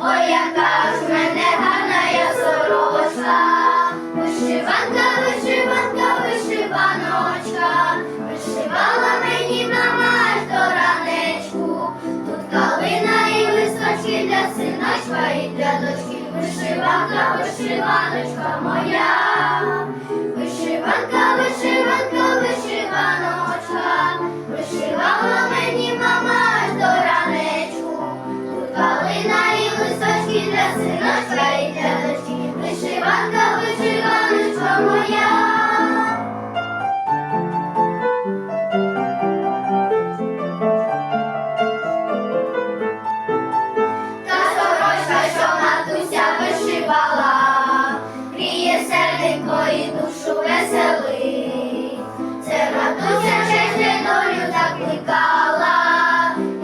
ой, яка ж мене гарна я сорочка, вишиванка, вишиванка, вишиваночка, вишивала мені мама ранечку, тут калина і листочки для синочка і для дочки, вишиванка, вишиваночка моя. синочка йде дочі, вишиванка, вишиваночка моя. Та сорочка, що матуся вишивала, гріє серденько і душу веселий, це матуся честь долю закликала,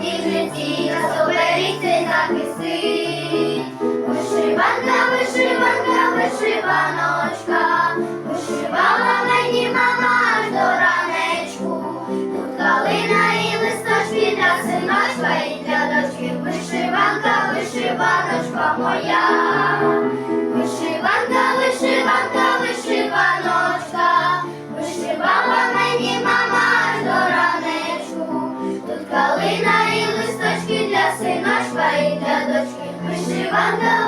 і в житті нас захистить. вишиваночки, вишиванка, вишиваночка моя, вишиванка, вишиванка, вишиваночка, вишивала мені мама аж до ранечку, тут калина і листочки для синочка і для дочки, вишиванка.